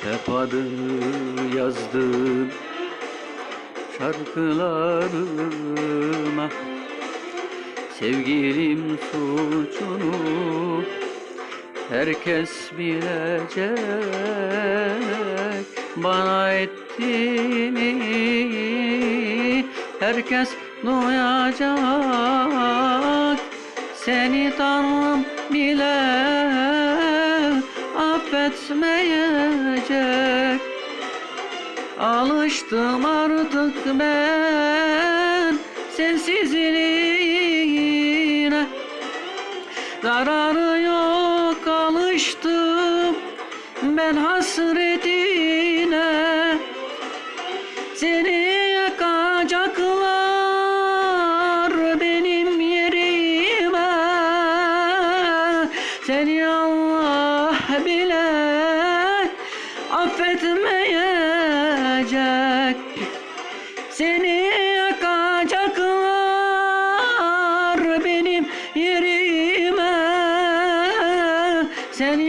Hep adını yazdım şarkılarıma. Sevgilim suçunu herkes bilecek. Bana ettiğini herkes duyacak. Seni tanrım bile affetmeyecek Alıştım artık ben sensizliğine Zararı yok alıştım ben hasretine. Seni yakacaklar benim yerime. Seni Allah bile akacak Seni akacaklar benim yerime. Sen